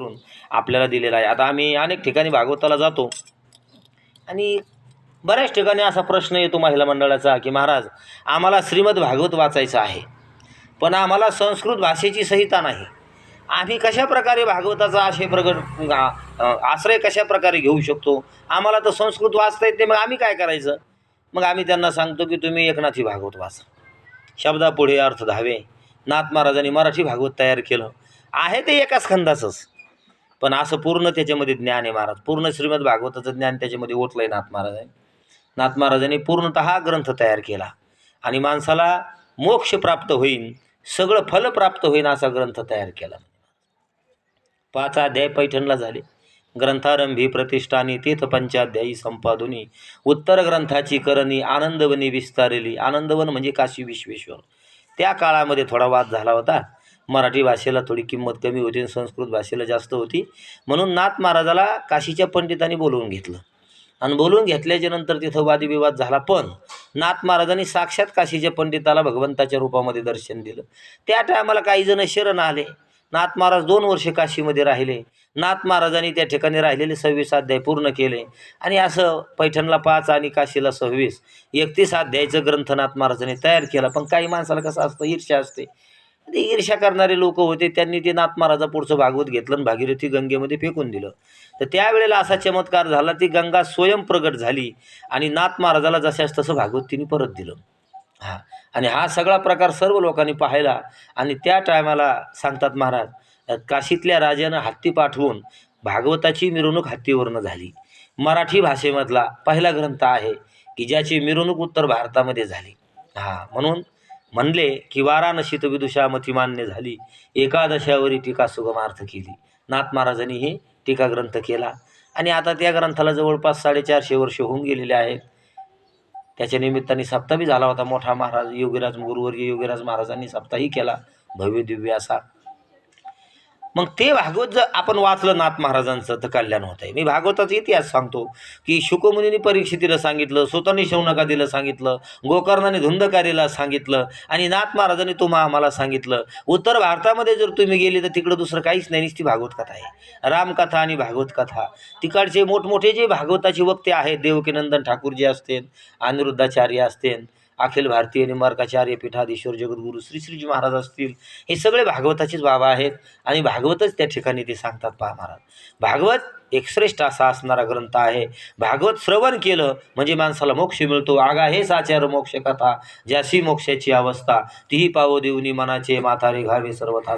करून आपल्याला दिलेला आहे. आता आम्ही अनेक ठिकाणी भागवताला जातो. आणि बऱ्याच ठिकाणी असा प्रश्न येतो महिला मंडळाचा की महाराज आम्हाला श्रीमद भागवत वाचायचं आहे पण आम्हाला संस्कृत भाषेची संहिता नाही. आम्ही कशा प्रकारे भागवताचा आशय प्रगट आश्रय कशा प्रकारे घेऊ शकतो? आम्हाला तर संस्कृत वाचता येते मग आम्ही काय करायचं? मग आम्ही त्यांना सांगतो की तुम्ही एकनाथी भागवत वाचा. शब्दापुढे अर्थ धावे. नाथ महाराजांनी मराठी भागवत तयार केलं. आहे ते एकाच खंदाचंच पण असं पूर्ण त्याच्यामध्ये ज्ञान आहे महाराज. पूर्ण श्रीमद भागवताचं ज्ञान त्याच्यामध्ये ओतलं आहे नाथ महाराजांनी. नाथ महाराजांनी पूर्णतः हा ग्रंथ तयार केला. आणि माणसाला मोक्ष प्राप्त होईल सगळं फल प्राप्त होईल असा ग्रंथ तयार केला. पाच अध्याय पैठणला झाले. ग्रंथारंभी प्रतिष्ठानी तीर्थ पंचाध्यायी संपादुनी उत्तर ग्रंथाची करणी आनंदवनी विस्तारली. आनंदवन म्हणजे काशी विश्वेश्वर. त्या काळामध्ये थोडा वाद झाला होता. मराठी भाषेला थोडी किंमत कमी होती आणि संस्कृत भाषेला जास्त होती. म्हणून नाथ महाराजाला काशीच्या पंडितांनी बोलवून घेतलं. आणि बोलवून घेतल्याच्या नंतर तिथं वादविवाद झाला. पण नाथ महाराजांनी साक्षात काशीच्या पंडिताला भगवंताच्या रूपामध्ये दर्शन दिलं. त्या टायमाला काही जण शरण आले. नाथ महाराज दोन वर्ष काशीमध्ये राहिले. नाथ महाराजांनी त्या ठिकाणी राहिलेले सव्वीस अध्याय पूर्ण केले. आणि असं पैठणला पाच आणि काशीला सव्वीस एकतीस अध्यायचं ग्रंथ नाथ महाराजांनी तयार केला. पण काही माणसाला कसं असतं ईर्ष्या असते. ते ईर्ष्या करणारे लोक होते त्यांनी ते नाथ महाराजा पुढचं भागवत घेतलं आणि भागीरथी गंगेमध्ये फेकून दिलं. तर त्यावेळेला असा चमत्कार झाला ती गंगा स्वयं प्रगट झाली आणि नाथ महाराजाला जशास तसं भागवत तिने परत दिलं. हां. आणि हा सगळा प्रकार सर्व लोकांनी पाहिला आणि त्या टायमाला सांगतात महाराज काशीतल्या राजानं हत्ती पाठवून भागवताची मिरवणूक हत्तीवरनं झाली. मराठी भाषेमधला पहिला ग्रंथ आहे की ज्याची मिरवणूक उत्तर भारतामध्ये झाली. हां. म्हणून म्हणले की वाराणसीत विदुषामती मान्य झाली. एकादशावरी टीका सुगमार्थ केली. नाथ महाराजांनी हे टीका ग्रंथ केला. आणि आता त्या ग्रंथाला जवळपास साडेचारशे वर्ष होऊन गेलेले आहेत. त्याच्या निमित्ताने सप्ताही झाला होता. मोठा महाराज योगीराज गुरुवर्गीय योगीराज महाराजांनी सप्ताही केला. भव्य दिव्य असा मग ते भागवत जर आपण वाचलं नाथ महाराजांचं तर कल्याण होत आहे मी भागवताचा इतिहास सांगतो की शुकमुनीने परीक्षितीला सांगितलं स्वतःने शौनकादीला सांगितलं गोकर्णाने धुंदकारीला सांगितलं आणि नाथ महाराजांनी तुम्हा आम्हाला सांगितलं. उत्तर भारतामध्ये जर तुम्ही गेले तर तिकडं दुसरं काहीच नाही. नुसती भागवत कथा आहे. रामकथा आणि भागवत कथा तिकडचे मोठमोठे जे भागवताचे वक्ते आहेत देवकीनंदन ठाकूरजी असतील अनिरुद्धाचार्य असतील अखिल भारतीय निंबार्काचार्य पीठाधीश्वर जगद्गुरू श्री श्रीजी महाराज असतील हे सगळे भागवताचेच बाबा आहेत आणि भागवतच त्या ठिकाणी ते सांगतात पहा महाराज. भागवत एक श्रेष्ठ असा असणारा ग्रंथ आहे. भागवत श्रवण केलं म्हणजे माणसाला मोक्ष मिळतो. आगा हेच आचार मोक्ष कथा ज्याशी मोक्षाची अवस्था तीही पावो देऊनी मनाचे माथारे घावे सर्वथा